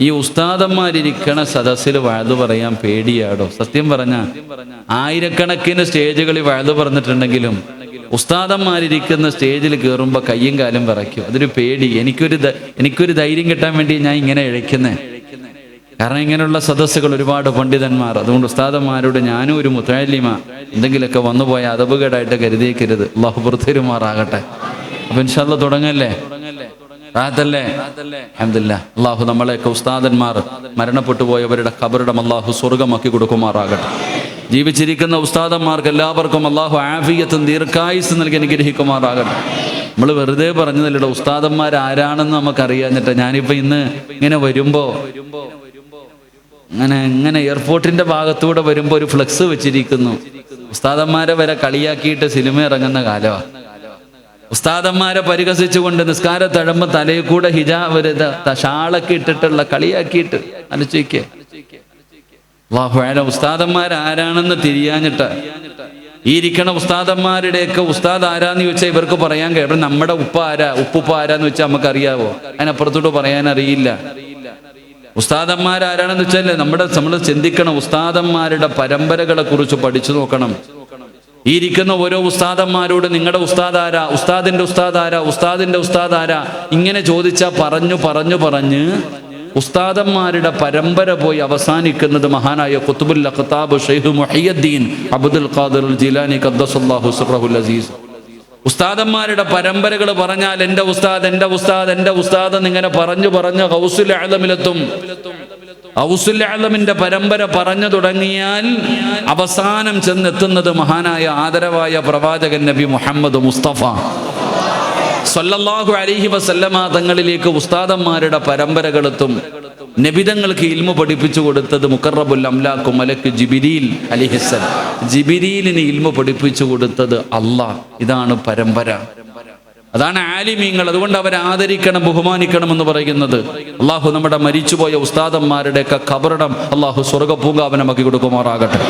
ഈ ഉസ്താദന്മാരിരിക്കണ സദസ്സിൽ വഴുതു പറയാൻ പേടിയാടോ? സത്യം പറഞ്ഞ ആയിരക്കണക്കിന് സ്റ്റേജുകളിൽ വഴുതു പറഞ്ഞിട്ടുണ്ടെങ്കിലും ഉസ്താദന്മാരിരിക്കുന്ന സ്റ്റേജിൽ കയറുമ്പോൾ കയ്യും കാലും വിറയ്ക്കും. അതൊരു പേടി. എനിക്കൊരു എനിക്കൊരു ധൈര്യം കിട്ടാൻ വേണ്ടി ഞാൻ ഇങ്ങനെ ഇഴയ്ക്കുന്നേ. കാരണം ഇങ്ങനെയുള്ള സദസ്സുകൾ ഒരുപാട് പണ്ഡിതന്മാർ. അതുകൊണ്ട് ഉസ്താദന്മാരോട് ഞാനും ഒരു മുത്താലിമ. എന്തെങ്കിലുമൊക്കെ വന്നുപോയ അതപകേടായിട്ട് കരുതിയേക്കരുത്. അള്ളാഹു പുറത്തേരുമാറാകട്ടെ അപ്പൊ ഇൻഷാല്ല തുടങ്ങല്ലേ? അഹമ്മദില്ല അള്ളാഹു നമ്മളെയൊക്കെ ഉസ്താദന്മാർ മരണപ്പെട്ടു പോയവരുടെ ഖബറിടം അള്ളാഹു സ്വർഗമാക്കി കൊടുക്കുമാറാകട്ടെ. ജീവിച്ചിരിക്കുന്ന ഉസ്താദന്മാർക്ക് എല്ലാവർക്കും അള്ളാഹു ആഫിയത്തും ദീർഘായുസ് നൽകി അനുഗ്രഹിക്കുമാറാകട്ടെ. നമ്മൾ വെറുതെ പറഞ്ഞതല്ലോ ഉസ്താദന്മാർ ആരാണെന്ന് നമുക്കറിയാഞ്ഞിട്ട് ഞാനിപ്പോൾ ഇന്ന് ഇങ്ങനെ വരുമ്പോ അങ്ങനെ ഇങ്ങനെ എയർപോർട്ടിന്റെ ഭാഗത്തൂടെ വരുമ്പോൾ ഒരു ഫ്ലെക്സ് വെച്ചിരിക്കുന്നു. ഉസ്താദന്മാരെ വരെ കളിയാക്കിയിട്ട് സിനിമ ഇറങ്ങുന്ന കാലമാണ് ഉസ്താദന്മാരെ പരിഹസിച്ചുകൊണ്ട് നിസ്കാര തഴമ്പ് തലയിൽ കൂടെ ഹിജാവരുത് ഷാളൊക്കെ ഇട്ടിട്ടുള്ള കളിയാക്കിയിട്ട് ആലോചിക്കേ. വാഹുവാല ഉസ്താദന്മാരാരാണെന്ന് തിരിയാഞ്ഞിട്ട് ഈ ഇരിക്കണ ഉസ്താദന്മാരുടെയൊക്കെ ഉസ്താദ് ആരാന്ന് ചോദിച്ചാൽ ഇവർക്ക് പറയാൻ കഴിയും. നമ്മുടെ ഉപ്പ ആരാ? ഉപ്പുപ്പ ആരാന്ന് വെച്ചാൽ നമുക്കറിയാവോ? അതിനപ്പുറത്തോട്ട് പറയാൻ അറിയില്ല. ഉസ്താദന്മാരാരാണെന്ന് വെച്ചാൽ നമ്മുടെ നമ്മൾ ചിന്തിക്കണം ഉസ്താദന്മാരുടെ പരമ്പരകളെ കുറിച്ച് പഠിച്ചു നോക്കണം. ഈ ഇരിക്കുന്ന ഓരോ ഉസ്താദന്മാരോട് നിങ്ങളുടെ ഉസ്താദാര ഉസ്താദിന്റെ ഉസ്താദാര ഉസ്താദിന്റെ ഉസ്താദാര. ഇങ്ങനെ ചോദിച്ചാൽ പറഞ്ഞു പറഞ്ഞു പറഞ്ഞ് ഉസ്താദന്മാരുടെ പരമ്പര പോയി അവസാനിക്കുന്നത് മഹാനായ കുത്തുബുല്ല അഖ്താബ് Sheikh Muhiyuddin Abdul Qadir Jilani ഖദ്ദസല്ലാഹു സുറഹുൽ അസീസ്. ഉസ്താദന്മാരുടെ പരമ്പരകൾ പറഞ്ഞാൽ എന്റെ ഉസ്താദ് എന്റെ ഉസ്താദ് എന്റെ ഉസ്താദ് എന്നിങ്ങനെ പറഞ്ഞു പറഞ്ഞു ഹൗസുൽ ആലമിലെത്തും ഹൗസുൽ ആലമിന്റെ പരമ്പര പറഞ്ഞു തുടങ്ങിയാൽ അവസാനം ചെന്നെത്തുന്നത് മഹാനായ ആദരവായ പ്രവാചകൻ നബി മുഹമ്മദ് മുസ്തഫ. സല്ലല്ലാഹു അലൈഹി വസല്ലമ തങ്ങളിലേക്ക് ഉസ്താദന്മാരുടെ പരമ്പരകളെത്തും നബിതങ്ങൾക്ക് ഇൽമു പഠിപ്പിച്ചു കൊടുത്തത് മുക്കറബുൽ അംലാഖു മലക്ക് ജിബിരിയിൽ അലിഹിസൽ ജിബിരിയിലിന് ഇൽമു പഠിപ്പിച്ചു കൊടുത്തത് അള്ളാഹ്. ഇതാണ് പരമ്പര. അതാണ് ആലിമീങ്ങൾ. അതുകൊണ്ട് അവരെ ആദരിക്കണം ബഹുമാനിക്കണം എന്ന് പറയുന്നത്. അള്ളാഹു നമ്മുടെ മരിച്ചുപോയ ഉസ്താദന്മാരുടെയൊക്കെ കബറിടം അള്ളാഹു സ്വർഗ പൂങ്കാവനമാക്കി കൊടുക്കുമാറാകട്ടെ.